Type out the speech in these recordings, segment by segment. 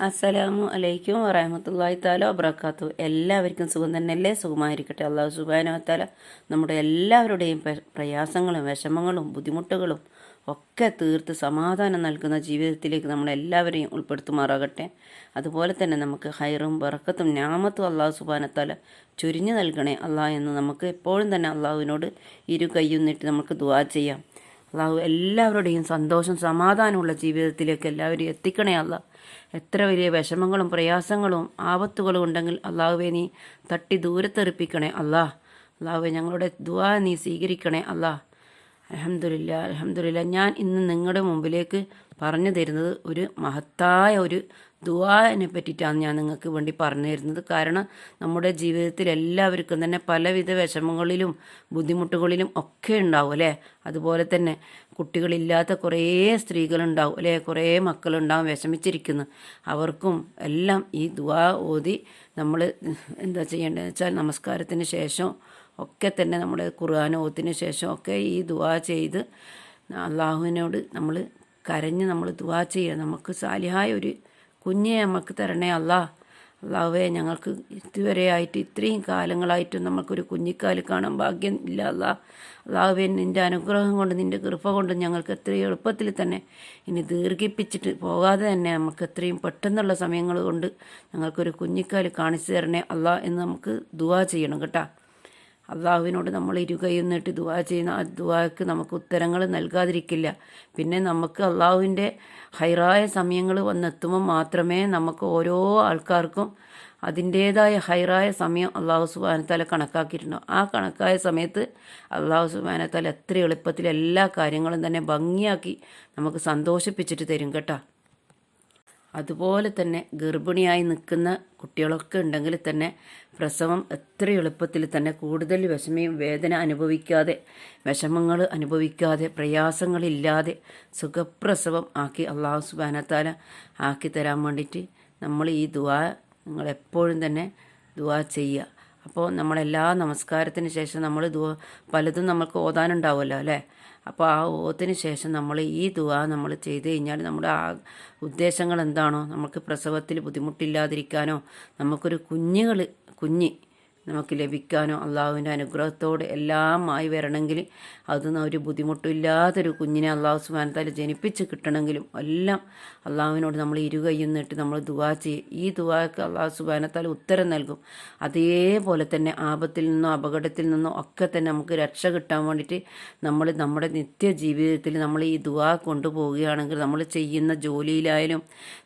അസ്സലാമു അലൈക്കും വറഹമത്തല്ലാഹി താല വബർക്കാത്തു എല്ലാവർക്കും സുഖം തന്നെയല്ലേ? സുഖമായിരിക്കട്ടെ. അള്ളാഹു സുബാനോ താല നമ്മുടെ എല്ലാവരുടെയും പ്ര- പ്രയാസങ്ങളും വിഷമങ്ങളും ബുദ്ധിമുട്ടുകളും ഒക്കെ തീർത്ത് സമാധാനം നൽകുന്ന ജീവിതത്തിലേക്ക് നമ്മളെല്ലാവരെയും ഉൾപ്പെടുത്തുമാറാകട്ടെ. അതുപോലെ തന്നെ നമുക്ക് ഹൈറും ബറക്കത്തും ഞാമത്തും അള്ളാഹു സുബാനത്താല ചുരിഞ്ഞു നൽകണേ. അള്ളാഹ് എന്ന് നമുക്ക് എപ്പോഴും തന്നെ അള്ളാഹുവിനോട് ഇരു കൈയും നമുക്ക് ദുവാ ചെയ്യാം. അള്ളാഹു എല്ലാവരുടെയും സന്തോഷം സമാധാനമുള്ള ജീവിതത്തിലേക്ക് എല്ലാവരും എത്തിക്കണേ അല്ല. എത്ര വലിയ വിഷമങ്ങളും പ്രയാസങ്ങളും ആപത്തുകളും ഉണ്ടെങ്കിൽ അള്ളാഹുവെ നീ തട്ടി ദൂരത്തെറിപ്പിക്കണേ അല്ലാ. അള്ളാഹുവെ ഞങ്ങളുടെ ദുആ നീ സ്വീകരിക്കണേ അല്ലാ. അലഹമില്ല അലഹമില്ല ഞാൻ ഇന്ന് നിങ്ങളുടെ മുമ്പിലേക്ക് പറഞ്ഞു തരുന്നത് ഒരു മഹത്തായ ഒരു ദുവാനെ പറ്റിയിട്ടാണ് ഞാൻ നിങ്ങൾക്ക് വേണ്ടി പറഞ്ഞു തരുന്നത്. കാരണം നമ്മുടെ ജീവിതത്തിൽ എല്ലാവർക്കും തന്നെ പലവിധ വിഷമങ്ങളിലും ബുദ്ധിമുട്ടുകളിലും ഒക്കെ ഉണ്ടാവും അല്ലേ? അതുപോലെ തന്നെ കുട്ടികളില്ലാത്ത കുറേ സ്ത്രീകളുണ്ടാവും അല്ലെ? കുറേ മക്കളുണ്ടാവും വിഷമിച്ചിരിക്കുന്നു. അവർക്കും എല്ലാം ഈ ദുആ ഓതി നമ്മൾ എന്താ ചെയ്യേണ്ടതെന്ന് വെച്ചാൽ നമസ്കാരത്തിന് ശേഷം ഒക്കെ തന്നെ നമ്മൾ ഖുർആൻ ഓത്തിന് ശേഷം ഒക്കെ ഈ ദുആ ചെയ്ത് അള്ളാഹുവിനോട് നമ്മൾ കരഞ്ഞ് നമ്മൾ ദുആ ചെയ്യുക നമുക്ക് സാലിഹായ ഒരു കുഞ്ഞെ നമുക്ക് തരണേ അല്ലാ അള്ളാഹുവേ ഞങ്ങൾക്ക് ഇതുവരെ ആയിട്ട് ഇത്രയും കാലങ്ങളായിട്ടും നമുക്കൊരു കുഞ്ഞിക്കാൽ കാണാൻ ഭാഗ്യം ഇല്ല അല്ലാ അള്ളാഹുവേ നിന്റെ അനുഗ്രഹം കൊണ്ട് നിന്റെ കൃപ കൊണ്ട് ഞങ്ങൾക്ക് എത്രയും എളുപ്പത്തിൽ തന്നെ ഇനി ദീർഘിപ്പിച്ചിട്ട് പോകാതെ തന്നെ നമുക്ക് എത്രയും പെട്ടെന്നുള്ള സമയങ്ങൾ കൊണ്ട് ഞങ്ങൾക്കൊരു കുഞ്ഞിക്കാൽ കാണിച്ചു തരണേ അല്ലാ എന്ന് നമുക്ക് ദുവാ ചെയ്യണം കേട്ടോ. അള്ളാഹുവിനോട് നമ്മൾ ഇരുകയും നീട്ടി ദുവാ ചെയ്യുന്ന ആ ദുവാക്ക് നമുക്ക് ഉത്തരങ്ങൾ നൽകാതിരിക്കില്ല. പിന്നെ നമുക്ക് അള്ളാഹുവിന്റെ ഹൈറായ സമയങ്ങൾ വന്നെത്തുമ്പോൾ മാത്രമേ നമുക്ക് ഓരോ ആൾക്കാർക്കും അതിന്റേതായ ഹൈറായ സമയം അള്ളാഹു സുബാനത്താല കണക്കാക്കിയിട്ടുണ്ടാവും ആ കണക്കായ സമയത്ത് അള്ളാഹു സുബാനത്താല എത്ര എളുപ്പത്തിൽ എല്ലാ കാര്യങ്ങളും തന്നെ ഭംഗിയാക്കി നമുക്ക് സന്തോഷിപ്പിച്ചിട്ട് തരും കേട്ടോ. അതുപോലെ തന്നെ ഗർഭിണിയായി നിൽക്കുന്ന കുട്ടികളൊക്കെ ഉണ്ടെങ്കിൽ തന്നെ പ്രസവം എത്ര എളുപ്പത്തിൽ തന്നെ കൂടുതൽ വിഷമയും വേദന അനുഭവിക്കാതെ വിഷമങ്ങൾ അനുഭവിക്കാതെ പ്രയാസങ്ങളില്ലാതെ സുഖപ്രസവം ആക്കി അള്ളാഹു സുബാനത്താല ആക്കി തരാൻ വേണ്ടിയിട്ട് നമ്മൾ ഈ ദുവാ നിങ്ങളെപ്പോഴും തന്നെ ദുവാ ചെയ്യുക. അപ്പോൾ നമ്മളെല്ലാ നമസ്കാരത്തിന് ശേഷം നമ്മൾ ദുആ പലതും നമുക്ക് ഓതാനുണ്ടാവുമല്ലോ അല്ലേ? അപ്പോൾ ആ ഓത്തിന് ശേഷം നമ്മൾ ഈ ദുആ നമ്മൾ ചെയ്ത് കഴിഞ്ഞാൽ നമ്മുടെ ആ ഉദ്ദേശങ്ങൾ എന്താണോ നമുക്ക് പ്രസവത്തിൽ ബുദ്ധിമുട്ടില്ലാതിരിക്കാനോ നമുക്കൊരു കുഞ്ഞുകൾ കുഞ്ഞ് നമുക്ക് ലഭിക്കാനോ അള്ളാഹുവിന്റെ അനുഗ്രഹത്തോട് എല്ലാമായി വരണമെങ്കിൽ അത് ഒരു ബുദ്ധിമുട്ടില്ലാത്തൊരു കുഞ്ഞിനെ അള്ളാഹു സുബാനത്താൽ ജനിപ്പിച്ച് കിട്ടണമെങ്കിലും എല്ലാം അള്ളാഹുവിനോട് നമ്മൾ ഇരുകൈയും നീട്ടി നമ്മൾ ദുവാ ചെയ്യും ഈ ദുവാക്ക് അള്ളാഹു സുബാനത്താൽ ഉത്തരം നൽകും. അതേപോലെ തന്നെ ആപത്തിൽ നിന്നോ അപകടത്തിൽ നിന്നോ ഒക്കെ തന്നെ നമുക്ക് രക്ഷ കിട്ടാൻ വേണ്ടിയിട്ട് നമ്മൾ നമ്മുടെ നിത്യ ജീവിതത്തിൽ നമ്മൾ ഈ ദുവാ കൊണ്ടുപോവുകയാണെങ്കിൽ നമ്മൾ ചെയ്യുന്ന ജോലിയിലായാലും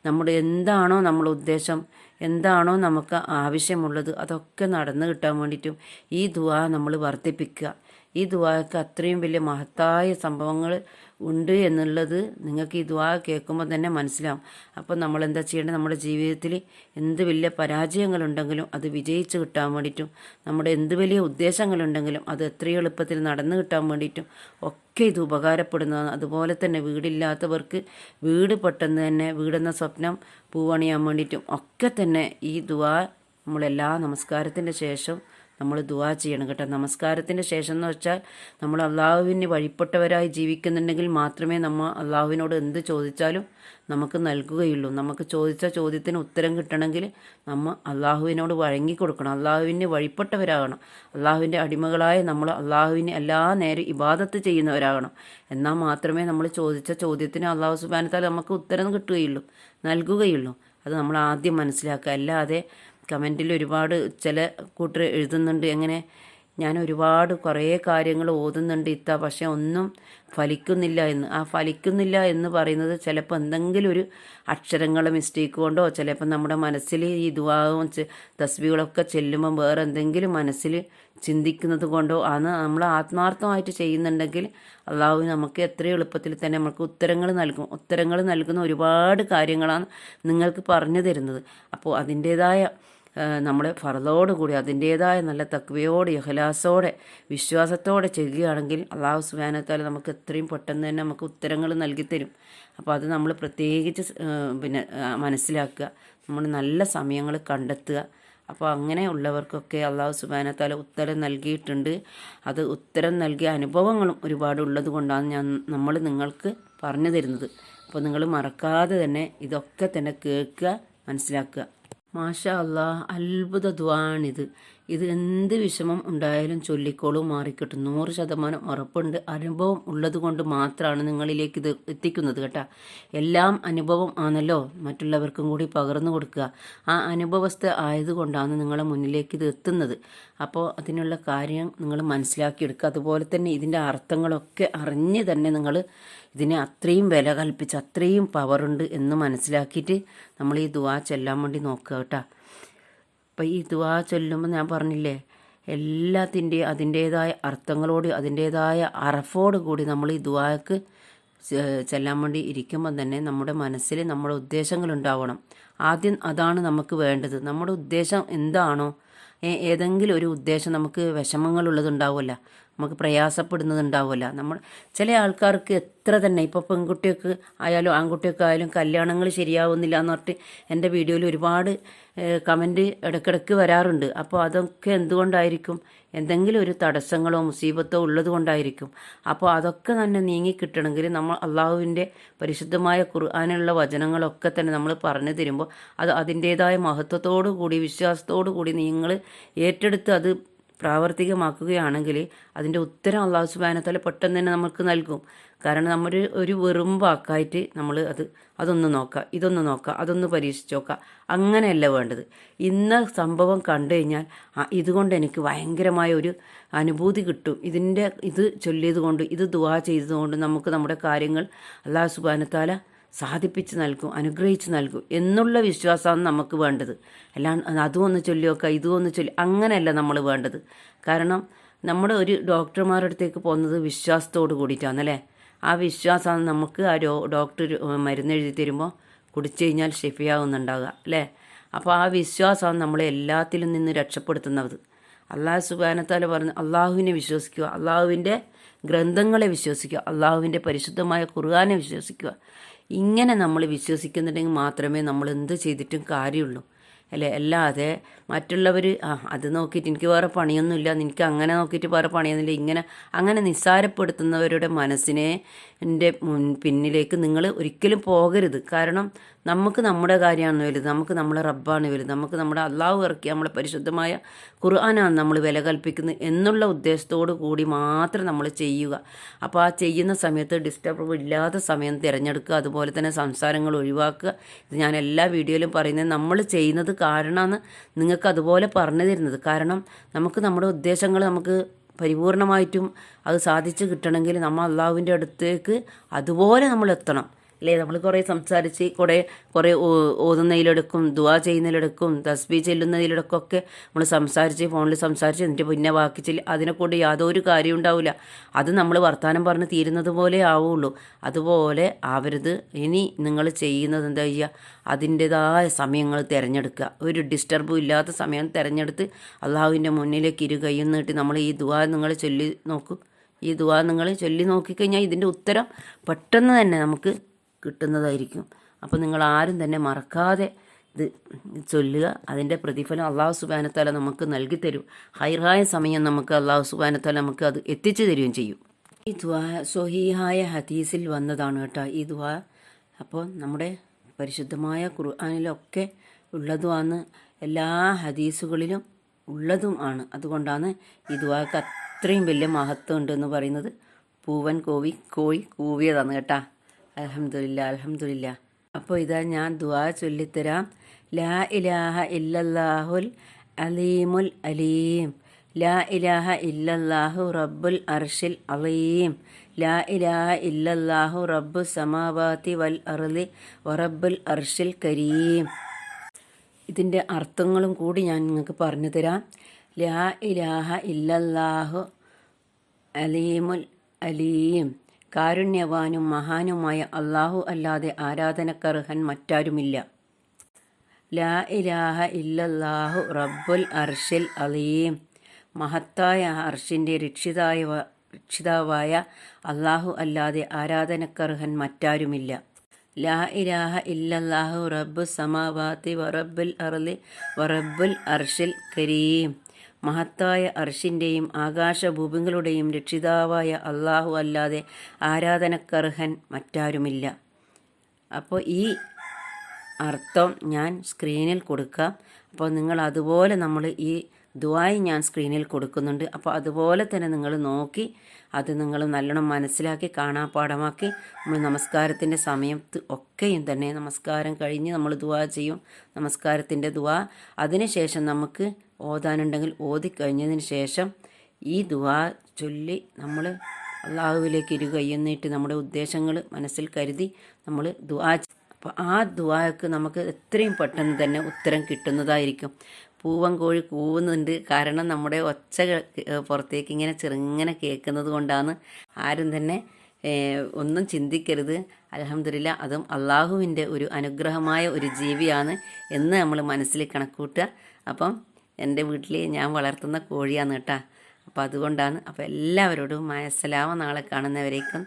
നമ്മുടെ എന്താണോ നമ്മൾ ഉദ്ദേശം എന്താണോ നമുക്ക് ആവശ്യമുള്ളത് അതൊക്കെ നടന്നു കിട്ടാൻ വേണ്ടിയിട്ടും ഈ ദുആ നമ്മൾ വർദ്ധിപ്പിക്കുക. ഈ ദ്വാക്ക് അത്രയും വലിയ മഹത്തായ സംഭവങ്ങൾ ഉണ്ട് എന്നുള്ളത് നിങ്ങൾക്ക് ഈ ദുആ കേൾക്കുമ്പോൾ തന്നെ മനസ്സിലാവും. അപ്പോൾ നമ്മൾ എന്താ ചെയ്യേണ്ടത്? നമ്മുടെ ജീവിതത്തിൽ എന്ത് വലിയ പരാജയങ്ങളുണ്ടെങ്കിലും അത് വിജയിച്ച് കിട്ടാൻ വേണ്ടിയിട്ടും നമ്മുടെ എന്ത് വലിയ ഉദ്ദേശങ്ങളുണ്ടെങ്കിലും അത് എത്രയും എളുപ്പത്തിൽ നടന്നു കിട്ടാൻ വേണ്ടിയിട്ടും ഒക്കെ ഇത് ഉപകാരപ്പെടുന്നതാണ്. അതുപോലെ തന്നെ വീടില്ലാത്തവർക്ക് വീട് പെട്ടെന്ന് തന്നെ വീടെന്ന സ്വപ്നം പൂവണിയാൻ വേണ്ടിയിട്ടും ഒക്കെ തന്നെ ഈ ദുആ നമ്മളെല്ലാ നമസ്കാരത്തിന്റെ ശേഷം നമ്മൾ ദുവാ ചെയ്യണം കേട്ടോ. നമസ്കാരത്തിന്റെ ശേഷം എന്ന് വെച്ചാൽ നമ്മൾ അള്ളാഹുവിന് വഴിപ്പെട്ടവരായി ജീവിക്കുന്നുണ്ടെങ്കിൽ മാത്രമേ നമ്മൾ അള്ളാഹുവിനോട് എന്ത് ചോദിച്ചാലും നമുക്ക് നൽകുകയുള്ളൂ. നമുക്ക് ചോദിച്ച ചോദ്യത്തിന് ഉത്തരം കിട്ടണമെങ്കിൽ നമ്മൾ അള്ളാഹുവിനോട് വഴങ്ങി കൊടുക്കണം അള്ളാഹുവിന് വഴിപ്പെട്ടവരാകണം. അള്ളാഹുവിന്റെ അടിമകളായ നമ്മൾ അള്ളാഹുവിന് എല്ലാ നേരം ഇബാദത്ത് ചെയ്യുന്നവരാകണം. എന്നാൽ മാത്രമേ നമ്മൾ ചോദിച്ച ചോദ്യത്തിന് അള്ളാഹു സുബാനത്താൽ നമുക്ക് ഉത്തരം കിട്ടുകയുള്ളൂ നൽകുകയുള്ളൂ. അത് നമ്മൾ ആദ്യം മനസ്സിലാക്കുക. അല്ലാതെ കമന്റിൽ ഒരുപാട് ചില കൂട്ടർ എഴുതുന്നുണ്ട്. എങ്ങനെ ഞാൻ ഒരുപാട് കുറേ കാര്യങ്ങൾ ഓതുന്നുണ്ട്. ഇത്ത പക്ഷെ ഒന്നും ഫലിക്കുന്നില്ല എന്ന്. ആ ഫലിക്കുന്നില്ല എന്ന് പറയുന്നത് ചിലപ്പോൾ എന്തെങ്കിലും ഒരു അക്ഷരങ്ങൾ മിസ്റ്റേക്ക് കൊണ്ടോ ചിലപ്പോൾ നമ്മുടെ മനസ്സിൽ ഈ ദുവാവും തസ്ബികളൊക്കെ ചെല്ലുമ്പോൾ വേറെ എന്തെങ്കിലും മനസ്സിൽ ചിന്തിക്കുന്നത് കൊണ്ടോ ആണ് നമ്മൾ ആത്മാർത്ഥമായിട്ട് ചെയ്യുന്നുണ്ടെങ്കിൽ അള്ളാഹു നമുക്ക് എത്ര എളുപ്പത്തിൽ തന്നെ നമുക്ക് ഉത്തരങ്ങൾ നൽകും. ഉത്തരങ്ങൾ നൽകുന്ന ഒരുപാട് കാര്യങ്ങളാണ് നിങ്ങൾക്ക് പറഞ്ഞു തരുന്നത്. അപ്പോൾ അതിന്റേതായ നമ്മുടെ ഫറലോടുകൂടി അതിന്റേതായ നല്ല തക്വയോടെ ഇഹലാസോടെ വിശ്വാസത്തോടെ ചെയ്യുകയാണെങ്കിൽ അള്ളാഹു സുബാനത്താൽ നമുക്ക് എത്രയും പെട്ടെന്ന് തന്നെ നമുക്ക് ഉത്തരങ്ങൾ നൽകിത്തരും അപ്പോൾ അത് നമ്മൾ പ്രത്യേകിച്ച് പിന്നെ മനസ്സിലാക്കുക നമ്മൾ നല്ല സമയങ്ങൾ കണ്ടെത്തുക. അപ്പോൾ അങ്ങനെ ഉള്ളവർക്കൊക്കെ അള്ളാഹു സുബാനത്താല ഉത്തരം നൽകിയിട്ടുണ്ട്. അത് ഉത്തരം നൽകിയ അനുഭവങ്ങളും ഒരുപാട് ഉള്ളത് കൊണ്ടാണ് ഞാൻ നമ്മൾ നിങ്ങൾക്ക് പറഞ്ഞു തരുന്നത്. അപ്പോൾ നിങ്ങൾ മറക്കാതെ തന്നെ ഇതൊക്കെ തന്നെ കേൾക്കുക മനസ്സിലാക്കുക. മാഷാ അല്ലാ അത്ഭുത ദ്വാണിത് ഇത് എന്ത് വിഷമം ഉണ്ടായാലും ചൊല്ലിക്കോളും മാറിക്കിട്ടും. നൂറ് ശതമാനം ഉറപ്പുണ്ട്. അനുഭവം ഉള്ളത് കൊണ്ട് മാത്രമാണ് നിങ്ങളിലേക്ക് ഇത് എത്തിക്കുന്നത് കേട്ടാ. എല്ലാം അനുഭവം ആണല്ലോ. മറ്റുള്ളവർക്കും കൂടി പകർന്നു കൊടുക്കുക. ആ അനുഭവസ്ഥ ആയതുകൊണ്ടാണ് നിങ്ങളെ മുന്നിലേക്ക് ഇത് എത്തുന്നത്. അപ്പോൾ അതിനുള്ള കാര്യം നിങ്ങൾ മനസ്സിലാക്കിയെടുക്കുക. അതുപോലെ തന്നെ ഇതിന്റെ അർത്ഥങ്ങളൊക്കെ അറിഞ്ഞ് തന്നെ നിങ്ങൾ ഇതിനെ അത്രയും വില കൽപ്പിച്ച് അത്രയും പവറുണ്ട് എന്ന് മനസ്സിലാക്കിയിട്ട് നമ്മൾ ഈ ദുവാ ചെല്ലാൻ വേണ്ടി നോക്കുക കേട്ടോ. അപ്പം ഈ ദുവാ ചൊല്ലുമ്പോൾ ഞാൻ പറഞ്ഞില്ലേ എല്ലാത്തിന്റെയും അതിന്റേതായ അർത്ഥങ്ങളോട് അതിന്റേതായ അറഫോട് കൂടി നമ്മൾ ഈ ദുവാക്ക് ചെല്ലാൻ വേണ്ടി ഇരിക്കുമ്പോൾ തന്നെ നമ്മുടെ മനസ്സിൽ നമ്മുടെ ഉദ്ദേശങ്ങൾ ഉണ്ടാവണം ആദ്യം അതാണ് നമുക്ക് വേണ്ടത്. നമ്മുടെ ഉദ്ദേശം എന്താണോ ഏതെങ്കിലും ഒരു ഉദ്ദേശം നമുക്ക് വിഷമങ്ങളുള്ളതുണ്ടാവുമല്ല. നമുക്ക് പ്രയാസപ്പെടുന്നതുണ്ടാവുമല്ല. നമ്മൾ ചില ആൾക്കാർക്ക് എത്ര തന്നെ ഇപ്പോൾ പെൺകുട്ടിയൊക്കെ ആയാലും ആൺകുട്ടിയൊക്കെ ആയാലും കല്യാണങ്ങൾ ശരിയാവുന്നില്ല എന്ന് പറഞ്ഞിട്ട് എന്റെ വീഡിയോയിൽ ഒരുപാട് കമന്റ് ഇടയ്ക്കിടയ്ക്ക് വരാറുണ്ട്. അപ്പോൾ അതൊക്കെ എന്തുകൊണ്ടായിരിക്കും? എന്തെങ്കിലും ഒരു തടസ്സങ്ങളോ മുസീബത്തോ ഉള്ളത് കൊണ്ടായിരിക്കും അപ്പോൾ അതൊക്കെ തന്നെ നീങ്ങി കിട്ടണമെങ്കിൽ നമ്മൾ അള്ളാഹുവിന്റെ പരിശുദ്ധമായ ഖുർആാനുള്ള വചനങ്ങളൊക്കെ തന്നെ നമ്മൾ പറഞ്ഞു തരുമ്പോൾ അത് അതിന്റേതായ മഹത്വത്തോടു കൂടി വിശ്വാസത്തോടു കൂടി നിങ്ങൾ ഏറ്റെടുത്ത് അത് പ്രാവർത്തികമാക്കുകയാണെങ്കിൽ അതിന്റെ ഉത്തരം അള്ളാഹു സുബാനത്തല പെട്ടെന്ന് തന്നെ നമുക്ക് നൽകും. കാരണം നമ്മൾ ഒരു വെറും വാക്കായിട്ട് നമ്മൾ അത് അതൊന്ന് നോക്കുക ഇതൊന്ന് നോക്കുക അതൊന്ന് പരീക്ഷിച്ച് നോക്കുക അങ്ങനെയല്ല വേണ്ടത്. ഇന്ന സംഭവം കണ്ടു കഴിഞ്ഞാൽ ഇതുകൊണ്ട് എനിക്ക് ഭയങ്കരമായ ഒരു അനുഭൂതി കിട്ടും. ഇതിന്റെ ഇത് ചൊല്ലിയത് കൊണ്ട് ഇത് ദുവാ ചെയ്തതുകൊണ്ട് നമുക്ക് നമ്മുടെ കാര്യങ്ങൾ അള്ളാഹു സുബാനത്താല സാധിപ്പിച്ച് നൽകും അനുഗ്രഹിച്ച് നൽകും എന്നുള്ള വിശ്വാസമാണ് നമുക്ക് വേണ്ടത്. അല്ലാണ്ട് അതും ഒന്ന് ചൊല്ലി നോക്കുക ഇതും ഒന്ന് ചൊല്ലി അങ്ങനെയല്ല നമ്മൾ വേണ്ടത്. കാരണം നമ്മൾ ഒരു ഡോക്ടർമാരുടെ അടുത്തേക്ക് പോകുന്നത് വിശ്വാസത്തോട് കൂടിയിട്ടാണല്ലേ ആ വിശ്വാസമാണ് നമുക്ക് ആ ഡോക്ടർ മരുന്ന് എഴുതി തരുമ്പോൾ കുടിച്ചു കഴിഞ്ഞാൽ ഷെഫിയാവുന്നുണ്ടാവുക അല്ലേ? അപ്പോൾ ആ വിശ്വാസമാണ് നമ്മളെ എല്ലാത്തിലും നിന്ന് രക്ഷപ്പെടുത്തുന്നത്. അള്ളാഹു സുബാനത്താൽ പറഞ്ഞ് അള്ളാഹുവിനെ വിശ്വസിക്കുക അള്ളാഹുവിന്റെ ഗ്രന്ഥങ്ങളെ വിശ്വസിക്കുക അള്ളാഹുവിന്റെ പരിശുദ്ധമായ ഖുർആാനെ വിശ്വസിക്കുക. ഇങ്ങനെ നമ്മൾ വിശ്വസിക്കുന്നുണ്ടെങ്കിൽ മാത്രമേ നമ്മൾ എന്ത് ചെയ്തിട്ടും കാര്യമുള്ളൂ. അല്ലേ? അല്ലാതെ മറ്റുള്ളവർ ആ അത് നോക്കിയിട്ട് എനിക്ക് വേറെ പണിയൊന്നുമില്ല എനിക്ക് അങ്ങനെ നോക്കിയിട്ട് വേറെ പണിയൊന്നുമില്ല ഇങ്ങനെ അങ്ങനെ നിസ്സാരപ്പെടുത്തുന്നവരുടെ മനസ്സിനെ എന്റെ മുൻ പിന്നിലേക്ക് നിങ്ങൾ ഒരിക്കലും പോകരുത്. കാരണം നമുക്ക് നമ്മുടെ കാര്യമാണ് വലുത്. നമുക്ക് നമ്മളെ റബ്ബാണ് വലുത്. നമുക്ക് നമ്മുടെ അള്ളാഹു ഇറക്കി നമ്മളെ പരിശുദ്ധമായ ഖുർആനാണ് നമ്മൾ വില കൽപ്പിക്കുന്നത് എന്നുള്ള ഉദ്ദേശത്തോടു കൂടി മാത്രം നമ്മൾ ചെയ്യുക. അപ്പോൾ ആ ചെയ്യുന്ന സമയത്ത് ഡിസ്റ്റർബ് ഇല്ലാത്ത സമയം തിരഞ്ഞെടുക്കുക. അതുപോലെ തന്നെ സംസാരങ്ങൾ ഒഴിവാക്കുക. ഇത് ഞാൻ എല്ലാ വീഡിയോയിലും പറയുന്നത് നമ്മൾ ചെയ്യുന്നത് കാരണമാണ് നിങ്ങൾക്ക് അതുപോലെ പറഞ്ഞു തരുന്നത്. കാരണം നമുക്ക് നമ്മുടെ ഉദ്ദേശങ്ങൾ നമുക്ക് പരിപൂർണമായിട്ടും അത് സാധിച്ചു കിട്ടണമെങ്കിൽ നമ്മൾ അള്ളാഹുവിന്റെ അടുത്തേക്ക് അതുപോലെ നമ്മൾ എത്തണം. അല്ലേ? നമ്മൾ കുറേ സംസാരിച്ച് കുറേ കുറേ ഓതുന്നതിലെടുക്കും ദുവാ ചെയ്യുന്നതിലെടുക്കും തസ്ബി ചെല്ലുന്നതിലെടുക്കും ഒക്കെ നമ്മൾ സംസാരിച്ച് ഫോണിൽ സംസാരിച്ച് എന്നിട്ട് പിന്നെ ബാക്കി ചെല്ലി അതിനെക്കൊണ്ട് യാതൊരു കാര്യം ഉണ്ടാവില്ല അത് നമ്മൾ വർത്തമാനം പറഞ്ഞ് തീരുന്നത് പോലെ ആവുള്ളൂ. അതുപോലെ ആവരുത്. ഇനി നിങ്ങൾ ചെയ്യുന്നത് എന്താ ചെയ്യുക അതിന്റെതായ സമയങ്ങൾ തിരഞ്ഞെടുക്കുക. ഒരു ഡിസ്റ്റർബും ഇല്ലാത്ത സമയം തിരഞ്ഞെടുത്ത് അള്ളാഹുവിന്റെ മുന്നിലേക്ക് ഇരു കൈ നീട്ടി നമ്മൾ ഈ ദുവാ നിങ്ങൾ ചൊല്ലി നോക്കും. ഈ ദുവാ നിങ്ങൾ ചൊല്ലി നോക്കിക്കഴിഞ്ഞാൽ ഇതിന്റെ ഉത്തരം പെട്ടെന്ന് തന്നെ നമുക്ക് കിട്ടുന്നതായിരിക്കും. അപ്പോൾ നിങ്ങൾ ആരും തന്നെ മറക്കാതെ ഇത് ചൊല്ലുക. അതിന്റെ പ്രതിഫലം അള്ളാഹു സുബാനത്താല നമുക്ക് നൽകി തരും. ഹൈറായ സമയം നമുക്ക് അള്ളാഹു സുബാനത്താല നമുക്ക് അത് എത്തിച്ചു തരികയും ചെയ്യും. ഈ ദ്വാ സൊഹീഹായ ഹദീസിൽ വന്നതാണ് കേട്ടോ ഈ ദ്വാ അപ്പോൾ നമ്മുടെ പരിശുദ്ധമായ ഖുർആാനിലൊക്കെ ഉള്ളതുമാണ്. എല്ലാ ഹദീസുകളിലും ഉള്ളതും ആണ്. അതുകൊണ്ടാണ് ഈ ദ്വാക്ക് അത്രയും വലിയ മഹത്വം ഉണ്ടെന്ന് പറയുന്നത്. പൂവൻ കോവി കോഴി കൂവിയതാണ് കേട്ടാ. അലഹമില്ല അലഹമില്ല അപ്പോൾ ഇതാ ഞാൻ ദുആ ചൊല്ലിത്തരാം. ലാ ഇലാഹ ഇല്ലല്ലാഹുൽ അലീമുൽ അലീം. ലാ ഇലാഹ ഇല്ലല്ലാഹു റബ്ബുൽ അർഷിൽ അലീം ലാ ഇലാഹ ഇല്ലല്ലാഹു റബ്ബു സമാവാതി വൽ അർളി വറബ്ബുൽ അർഷിൽ കരീം. ഇതിന്റെ അർത്ഥങ്ങളും കൂടി ഞാൻ നിങ്ങൾക്ക് പറഞ്ഞു തരാം. ലാ ഇലാഹ ഇല്ലല്ലാഹു അലീമുൽ അലീം. കാരുണ്യവാനും മഹാനുമായ അള്ളാഹു അല്ലാതെ ആരാധനക്കർഹൻ മറ്റാരുമില്ല. ലാ ഇലാഹ ഇല്ലല്ലാഹു റബ്ബുൽ അർഷിൽ അലീം. മഹത്തായ അർഷിന്റെ രക്ഷിതായ രക്ഷിതാവായ അള്ളാഹു അല്ലാതെ ആരാധനക്കർഹൻ മറ്റാരുമില്ല. ലാ ഇലാഹ ഇല്ലല്ലാഹു റബ്ബു സമാവാത്തി വറബ്ബുൽ അർലി വറബ്ബുൽ അർഷിൽ കരീം. മഹത്തായ അർഷിന്റെയും ആകാശഭൂമികളുടെയും രക്ഷിതാവായ അള്ളാഹു അല്ലാതെ ആരാധനക്കർഹൻ മറ്റാരുമില്ല. അപ്പോൾ ഈ അർത്ഥം ഞാൻ സ്ക്രീനിൽ കൊടുക്കാം. അപ്പോൾ നിങ്ങൾ അതുപോലെ നമ്മൾ ഈ ദുആയി ഞാൻ സ്ക്രീനിൽ കൊടുക്കുന്നുണ്ട്. അപ്പോൾ അതുപോലെ തന്നെ നിങ്ങൾ നോക്കി അത് നിങ്ങൾ നല്ലോണം മനസ്സിലാക്കി കാണാപ്പാഠമാക്കി നമ്മൾ നമസ്കാരത്തിന്റെ സമയത്ത് ഒക്കെയും തന്നെ നമസ്കാരം കഴിഞ്ഞ് നമ്മൾ ദുവാ ചെയ്യും. നമസ്കാരത്തിന്റെ ദുവാ അതിനുശേഷം നമുക്ക് ഓതാനുണ്ടെങ്കിൽ ഓതി കഴിഞ്ഞതിന് ശേഷം ഈ ദുവാ ചൊല്ലി നമ്മൾ അള്ളാഹുവിലേക്ക് ഇരു നീട്ടി നമ്മുടെ ഉദ്ദേശങ്ങൾ മനസ്സിൽ കരുതി നമ്മൾ ദുവാ അപ്പോൾ ആ ദുവാക്ക് നമുക്ക് എത്രയും പെട്ടെന്ന് തന്നെ ഉത്തരം കിട്ടുന്നതായിരിക്കും. പൂവൻ കോഴി കൂവുന്നുണ്ട്. കാരണം നമ്മുടെ ഒച്ച പുറത്തേക്ക് ഇങ്ങനെ ചെറുങ്ങനെ കേൾക്കുന്നത് കൊണ്ടാണ് ആരും തന്നെ ഒന്നും ചിന്തിക്കരുത്. അലഹമില്ല അതും അള്ളാഹുവിന്റെ ഒരു അനുഗ്രഹമായ ഒരു ജീവിയാണ് എന്ന് നമ്മൾ മനസ്സിൽ കണക്കൂട്ടുക. അപ്പം എന്റെ വീട്ടിൽ ഞാൻ വളർത്തുന്ന കോഴിയാണ് കേട്ടോ. അപ്പോൾ അതുകൊണ്ടാണ് അപ്പോൾ എല്ലാവരോടും മായസലാമ നാളെ കാണുന്നവരേക്കും